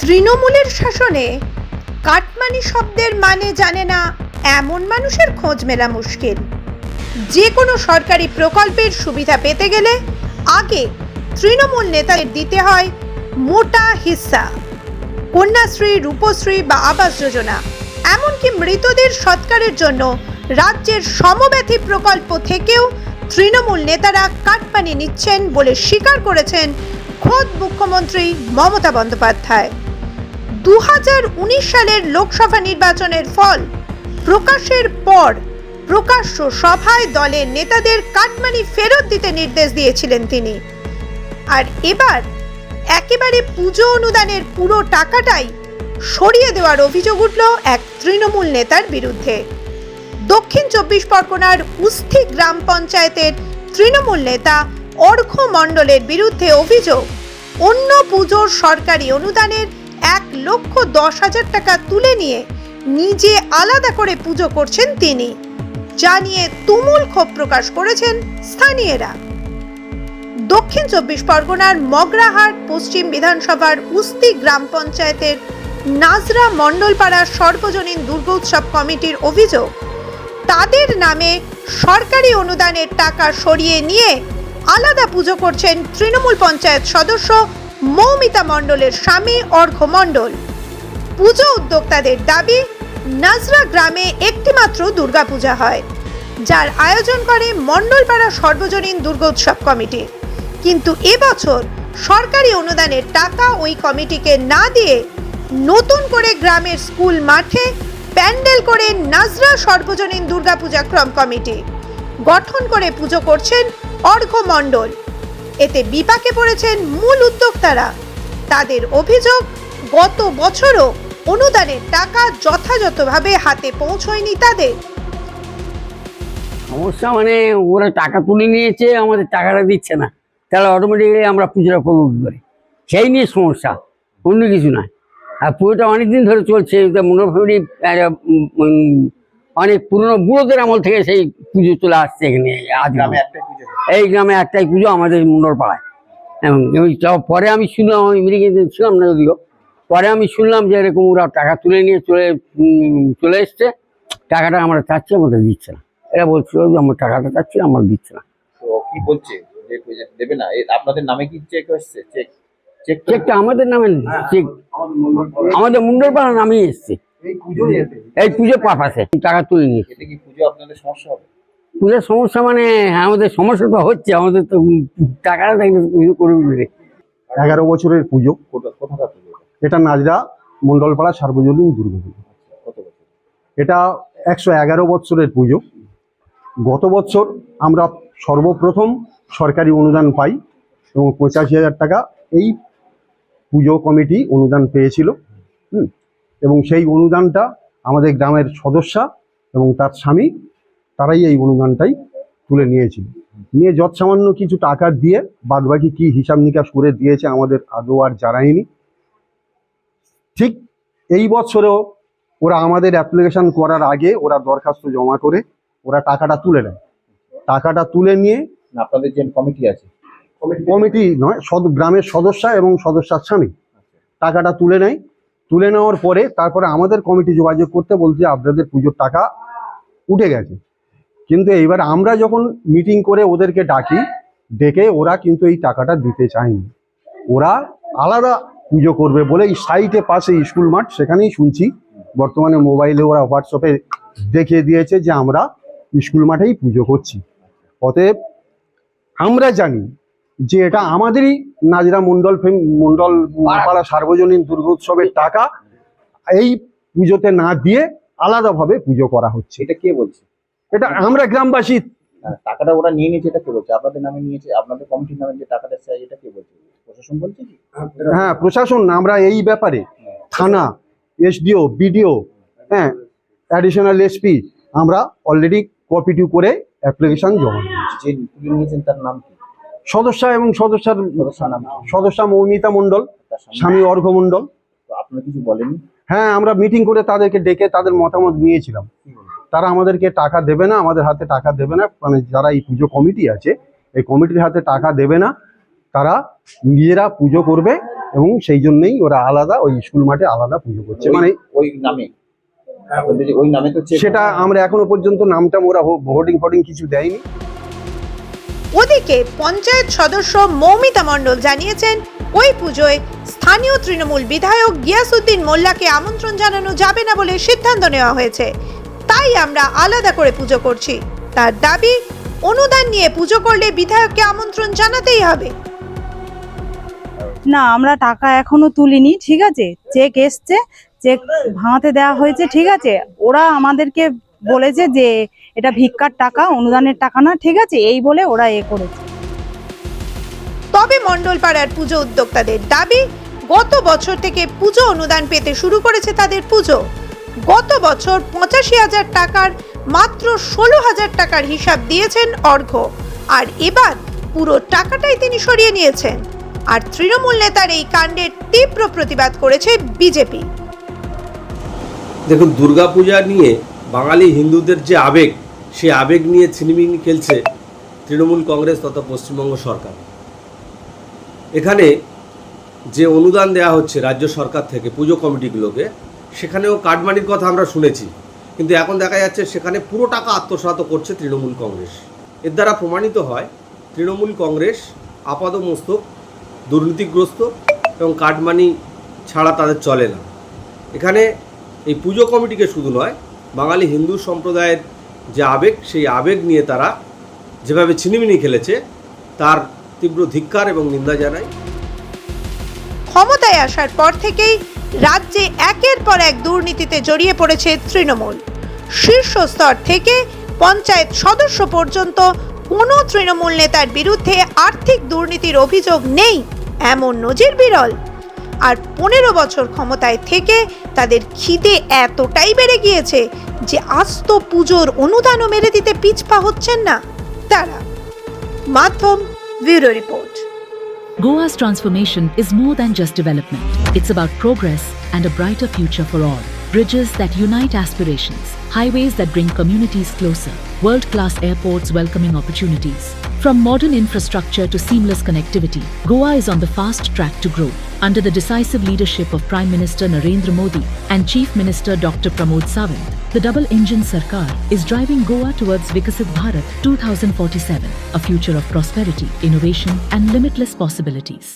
তৃণমূলের শাসনে কাটমানি শব্দের মানে জানে না এমন মানুষের খোঁজ মেলা মুশকিল। যে কোনো সরকারি প্রকল্পের সুবিধা পেতে গেলে আগে তৃণমূল নেতাদের দিতে হয় মোটা হিস্সা কন্যাশ্রী, রূপশ্রী বা আবাস যোজনা। এমনকি মৃতদের সৎকারের জন্য রাজ্যের সমব্যথী প্রকল্প থেকেও তৃণমূল নেতারা কাটমানি নিচ্ছেন বলে স্বীকার করেছেন খোদ মুখ্যমন্ত্রী মমতা বন্দ্যোপাধ্যায়। দু হাজার উনিশ সালের লোকসভা নির্বাচনের ফল প্রকাশের পর প্রকাশ্য সভায় দলের নেতাদের কাটমানি ফেরত দিতে নির্দেশ দিয়েছিলেন তিনি। আর এবার একেবারে পুজো অনুদানের পুরো টাকাটাই সরিয়ে দেওয়ার অভিযোগ উঠল এক তৃণমূল নেতার বিরুদ্ধে। দক্ষিণ চব্বিশ পরগনার উস্থি গ্রাম পঞ্চায়েতের তৃণমূল নেতা অর্ঘ মণ্ডলের বিরুদ্ধে অভিযোগ, অন্য পুজোর সরকারি অনুদানের এক লক্ষ দশ হাজার টাকা তুলে নিয়ে নিজে আলাদা করে পুজো করছেন তিনি। যা নিয়ে তুমুল ক্ষোভ প্রকাশ করেছেন স্থানীয়রা। দক্ষিণ চব্বিশ পরগনার মগরাহাট, পশ্চিম বিধানসভার উস্তি গ্রাম পঞ্চায়েতের নাজরা মণ্ডলপাড়া সর্বজনীন দুর্গোৎসব কমিটির অভিযোগ, তাদের নামে সরকারি অনুদানের টাকা সরিয়ে নিয়ে আলাদা পুজো করছেন তৃণমূল পঞ্চায়েত সদস্য মৌমিতা মণ্ডলের স্বামী অর্ঘ মণ্ডল। পুজো উদ্যোক্তাদের দাবি, নাজরা গ্রামে একটিমাত্র দুর্গাপূজা হয়, যার আয়োজন করে মণ্ডলপাড়া সর্বজনীন দুর্গোৎসব কমিটি। কিন্তু এবছর সরকারি অনুদানের টাকা ওই কমিটিকে না দিয়ে নতুন করে গ্রামের স্কুল মাঠে প্যান্ডেল করে নাজরা সর্বজনীন দুর্গাপূজা ক্রম কমিটি গঠন করে পুজো করছেন অর্ঘ মণ্ডল। এতে বিপাকে পড়েছেন মূল উদ্যোক্তারা। তাদের অভিযোগ গত বছরও অনুদানের টাকা যথাযথভাবে হাতে পৌঁছয়নি তাদের। সমস্যা মানে ওরা টাকা তুলে নিয়েছে আমাদের টাকাটা দিচ্ছে না। তাহলে অটোমেটিক্যালি আমরা পুজোটা করব কী করে। সেই নিয়ে সমস্যা অন্য কিছু নয় আর পুজোটা অনেক দিন ধরে চলছে মনোর ফ্যামিলি অনেক পুরনো বুড়োদের আমল থেকে সেই পুজো চলে আসছে এখানে আজ গ্রামে হয়। এই গ্রামে একটাই পুজো আমাদের মুন্ডর পাড়ায়। পরে আমি শুনলাম আমি আমেরিকাতে ছিলাম না যদিও পরে আমি শুনলাম যে এরকম ওরা টাকা তুলে নিয়ে চলে চলে এসছে টাকাটা আমরা চাচ্ছি আমাদের দিচ্ছে না। এরা বলছিল যে আমার টাকাটা চাচ্ছি আমার দিচ্ছে না। তো কি বলছে? দেবে না? আপনাদের নামে কি চেক এসছে? চেক চেকটা আমাদের নামে চেক আমাদের মুন্ডর পাড়ার নামেই এসছে। এই পুজো পারপাসে টাকা তুলে নিয়েছে কি পুজো আপনাদের সমস্যা হবে? পুজোর সমস্যা মানে হ্যাঁ, আমাদের সমস্যা তো হচ্ছে আমাদের তো থাকলে পুজো করবে এগারো বছরের পুজো। এটা? নাজরা মণ্ডলপাড়া সার্বজনীন দুর্গা পুজো এটা একশো এগারো বছরের পুজো। গত বছর আমরা সর্বপ্রথম সরকারি অনুদান পাই এবং পঁচাশি হাজার টাকা এই পুজো কমিটি অনুদান পেয়েছিল। হুম, এবং সেই অনুদানটা আমাদের গ্রামের সদস্যা এবং তার স্বামী তারাই এই অনুদানটাই তুলে নিয়েছিল। নিয়ে যৎসামান্য কিছু টাকা দিয়ে বাদবাকি কি হিসাব নিকাশ করে দিয়েছে আমাদের আদৌ আর জানায়নি। ঠিক এই বছরেও ওরা আমাদের অ্যাপ্লিকেশন করার আগে ওরা দরখাস্ত জমা করে ওরা টাকাটা তুলে নেয়। টাকাটা তুলে নিয়ে আপনাদের যে কমিটি আছে? কমিটি নয় সদ গ্রামের সদস্যা এবং সদস্যার স্বামী। টাকাটা তুলে নেয়। তুলে নেওয়ার পরে তারপরে আমাদের কমিটি যোগাযোগ করতে বলছে আপনাদের পুজোর টাকা উঠে গেছে। কিন্তু এইবার আমরা যখন মিটিং করে ওদেরকে ডাকি, ডেকে ওরা কিন্তু এই টাকাটা দিতে চায়নি। ওরা আলাদা পুজো করবে বলে এই সাইটে পাশে স্কুল মাঠ, সেখানেই শুনছি। বর্তমানে মোবাইলে ওরা হোয়াটসঅ্যাপে দেখিয়ে দিয়েছে যে আমরা স্কুল মাঠেই পুজো করছি। অতএব আমরা জানি যে এটা আমাদেরই নাজরা মন্ডল ফেম- মন্ডল পাড়া সার্বজনীন দুর্গোৎসবের টাকা, এই পুজোতে না দিয়ে আলাদাভাবে পুজো করা হচ্ছে। এটা কে বলছে? এটা আমরা গ্রামবাসী। হ্যাঁ, টাকাটা ওরা নিয়ে নিয়েছে এটা কে বলছে? আপনাদের নামে নিয়েছে আপনাদের কমিটির নামে যে টাকাটা চাই এটা কে বলছে? প্রশাসন বলছে কি? হ্যাঁ প্রশাসন আমরা এই ব্যাপারে থানা এসডিও বিডিও হ্যাঁ অ্যাডিশনাল এসপি আমরা অলরেডি কপি টু করে অ্যাপ্লিকেশন জমা দিয়েছি। যে তুলে নিয়েছেন তার নাম কি? সদস্যা এবং সদস্যার? সদস্যা মৌমিতা মণ্ডল স্বামী অর্ঘ মণ্ডল। আপনারা কিছু বলেনি হ্যাঁ আমরা মিটিং করে তাদেরকে ডেকে তাদের মতামত নিয়েছিলাম? তারা আমাদেরকে টাকা দেবে না আমাদের হাতে টাকা দেবে না মানে যারা এই পুজো কমিটি আছে এই কমিটির হাতে টাকা দেবে না তারা নিজেরা পুজো করবে এবং সেই জন্যই ওরা আলাদা ওই স্কুল মাঠে আলাদা পুজো করছে। মানে ওই নামে? ওই নামে তো সেটা আমরা এখনও পর্যন্ত নামটা ওরা হোর্ডিং ফোর্ডিং কিছু দেয়নি। ওদিকে পঞ্চায়েত সদস্য মৌমিতা মণ্ডল জানিয়েছেন ওই পুজোয় স্থানীয় তৃণমূল বিধায়ক গিয়াসুদ্দিন মোল্লাকে আমন্ত্রণ জানানো যাবে না বলে সিদ্ধান্ত নেওয়া হয়েছে। তাই আমরা আলাদা করে পুজো করছি। তার দাবি অনুদান নিয়ে পুজো করলে বিধায়ককে আমন্ত্রণ জানাতেই হবে। না আমরা টাকা এখনও তুলিনি ঠিক আছে? চেক এসছে চেক ভাঙাতে দেওয়া হয়েছে ঠিক আছে? ওরা আমাদেরকে বলেছে যে এটা ভিক্ষার টাকা অনুদানের টাকা না ঠিক আছে? এই বলে ওরা এ করেছে। তবে মণ্ডলপাড়ার পুজো উদ্যোক্তাদের দাবি গত বছর থেকে পুজো অনুদান পেতে শুরু করেছে তাদের পুজো। গত বছর পঁচাশি হাজার টাকার মাত্র ষোলো হাজার টাকার হিসাব দিয়েছেন অর্ঘ্য আর এবার পুরো টাকাটাই তিনি সরিয়ে নিয়েছেন। আর তৃণমূল নেতার এই কাণ্ডের তীব্র প্রতিবাদ করেছে বিজেপি। দেখুন, দুর্গাপূজা নিয়ে বাঙালি হিন্দুদের যে আবেগ সেই আবেগ নিয়ে ছিনিমিনি খেলছে তৃণমূল কংগ্রেস তথা পশ্চিমবঙ্গ সরকার। এখানে যে অনুদান দেওয়া হচ্ছে রাজ্য সরকার থেকে পুজো কমিটিগুলোকে সেখানেও কাটমানির কথা আমরা শুনেছি। কিন্তু এখন দেখা যাচ্ছে সেখানে পুরো টাকা আত্মসাৎ করছে তৃণমূল কংগ্রেস। এর দ্বারা প্রমাণিত হয়, তৃণমূল কংগ্রেস আপাদমস্তক, দুর্নীতিগ্রস্ত এবং কাটমানি ছাড়া তাদের চলে না। এখানে এই পুজো কমিটিকে শুধু নয়, বাঙালি হিন্দু সম্প্রদায়ের যে আবেগ, সেই আবেগ নিয়ে তারা যেভাবে ছিনিমিনি খেলেছে, তার তীব্র ধিক্কার এবং নিন্দা জানায়। ক্ষমতায় আসার পর থেকেই রাজ্যে একের পর এক দুর্নীতিতে জড়িয়ে পড়েছে তৃণমূল। শীর্ষস্তর থেকে পঞ্চায়েত সদস্য পর্যন্ত কোনো তৃণমূল নেতার বিরুদ্ধে আর্থিক দুর্নীতির অভিযোগ নেই এমন নজির বিরল। আর পনেরো বছর ক্ষমতায় থেকে তাদের খিদে এতটাই বেড়ে গিয়েছে যে আস্ত পুজোর অনুদানও মেরে দিতে পিছপা হচ্ছেন না তারা। মাধ্যম bureau report. Goa's transformation is more than just development. It's about progress and a brighter future for all. Bridges that unite aspirations, highways that bring communities closer, world class airports welcoming opportunities. From modern infrastructure to seamless connectivity, Goa is on the fast track to grow. Under the decisive leadership of Prime Minister Narendra Modi and Chief Minister Dr. Pramod Sawant, the double engine Sarkar is driving Goa towards Vikasit Bharat 2047, a future of prosperity, innovation, and limitless possibilities.